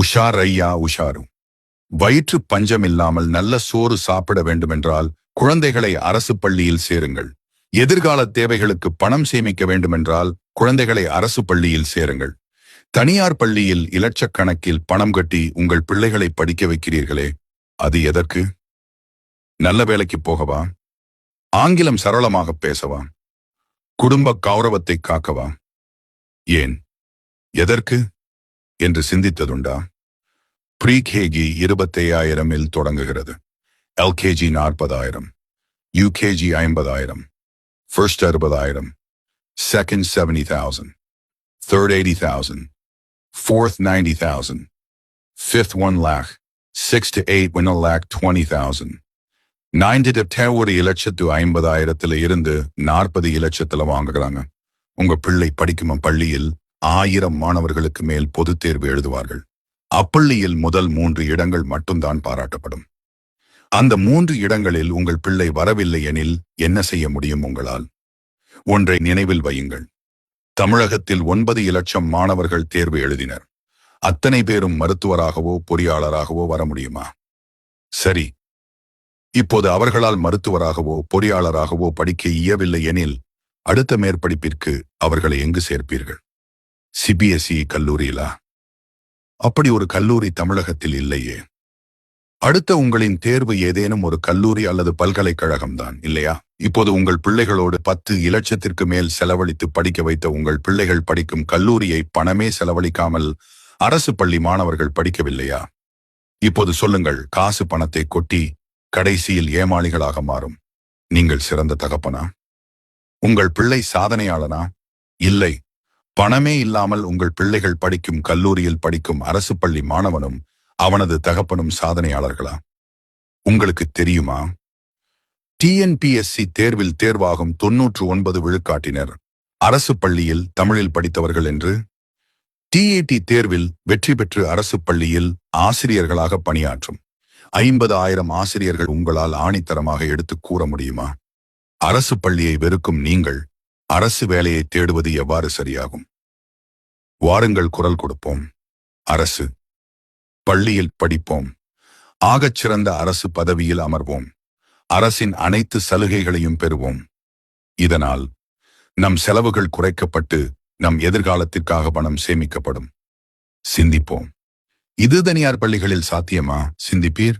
உஷார் ஐயா உஷாரும். வயிற்று பஞ்சம் இல்லாமல் நல்ல சோறு சாப்பிட வேண்டுமென்றால் குழந்தைகளை அரசு பள்ளியில் சேருங்கள். எதிர்கால தேவைகளுக்கு பணம் சேமிக்க வேண்டுமென்றால் குழந்தைகளை அரசு பள்ளியில் சேருங்கள். தனியார் பள்ளியில் இலட்சக்கணக்கில் பணம் கட்டி உங்கள் பிள்ளைகளை படிக்க வைக்கிறீர்களே அது எதற்கு? நல்ல வேலைக்கு போகவா? ஆங்கிலம் சரளமாக பேசவா? குடும்ப கௌரவத்தை காக்கவா? ஏன்? எதற்கு? என்று சிந்தித்ததுண்டா? ப்ரீ கேஜி இருபத்தையாயிரமில் தொடங்குகிறது. எல்கேஜி நாற்பதாயிரம். யூகேஜி ஐம்பதாயிரம். ஃபர்ஸ்ட் அறுபதாயிரம். Second seventy thousand third eighty thousand fourth ninety thousand fifth one lakh six to eight one lakh twenty thousand ninety to ஒரு இலட்சத்து ஐம்பதாயிரத்துல இருந்து நாற்பது இலட்சத்துல வாங்குகிறாங்க. உங்க பிள்ளை படிக்கும் பள்ளியில் ஆயிரம் மாணவர்களுக்கு மேல் பொதுத் தேர்வு எழுதுவார்கள். அப்பள்ளியில் முதல் மூன்று இடங்கள் மட்டும்தான் பாராட்டப்படும். அந்த மூன்று இடங்களில் உங்கள் பிள்ளை வரவில்லை எனில் என்ன செய்ய முடியும் உங்களால்? ஒன்றை நினைவில் வையுங்கள். தமிழகத்தில் ஒன்பது இலட்சம் மாணவர்கள் தேர்வு எழுதினர். அத்தனை பேரும் மருத்துவராகவோ பொறியாளராகவோ வர முடியுமா? சரி. இப்போது அவர்களால் மருத்துவராகவோ பொறியாளராகவோ படிக்க இயவில்லை எனில் அடுத்த மேற்படிப்பிற்கு அவர்களை எங்கு சேர்ப்பீர்கள்? சிபிஎஸ்இ கல்லூரியிலா? அப்படி ஒரு கல்லூரி தமிழகத்தில் இல்லையே. அடுத்த உங்களின் தேர்வு ஏதேனும் ஒரு கல்லூரி அல்லது பல்கலைக்கழகம்தான் இல்லையா? இப்போது உங்கள் பிள்ளைகளோடு பத்து இலட்சத்திற்கு மேல் செலவழித்து படிக்க வைத்த உங்கள் பிள்ளைகள் படிக்கும் கல்லூரியை பணமே செலவழிக்காமல் அரசு பள்ளி மாணவர்கள் படிக்கவில்லையா? இப்போது சொல்லுங்கள் காசு பணத்தை கொட்டி கடைசியில் ஏமாளிகளாக மாறும். நீங்கள் சிறந்த தகப்பனா? உங்கள் பிள்ளை சாதனையாளனா? இல்லை பணமே இல்லாமல் உங்கள் பிள்ளைகள் படிக்கும் கல்லூரியில் படிக்கும் அரசு பள்ளி மாணவனும் அவனது தகப்பனும் சாதனையாளர்களா? உங்களுக்கு தெரியுமா? டிஎன்பிஎஸ்சி தேர்வில் தேர்வாகும் தொன்னூற்று ஒன்பது விழுக்காட்டினர் அரசு பள்ளியில் தமிழில் படித்தவர்கள் என்று டிஏடி தேர்வில் வெற்றி பெற்று அரசு பள்ளியில் ஆசிரியர்களாக பணியாற்றும் ஐம்பது ஆயிரம் ஆசிரியர்கள் உங்களால் ஆணித்தரமாக எடுத்துக் கூற முடியுமா? அரசு பள்ளியை வெறுக்கும் நீங்கள் அரசு வேலையை தேடுவது எவ்வாறு சரியாகும்? வாருங்கள் குரல் கொடுப்போம். அரசு. பள்ளியில் படிப்போம். ஆகச் சிறந்த அரசு பதவியில் அமர்வோம். அரசின் அனைத்து சலுகைகளையும் பெறுவோம். இதனால் நம் செலவுகள் குறைக்கப்பட்டு நம் எதிர்காலத்திற்காக பணம் சேமிக்கப்படும். சிந்திப்போம். இது தனியார் பள்ளிகளில் சாத்தியமா? சிந்திப்பீர்?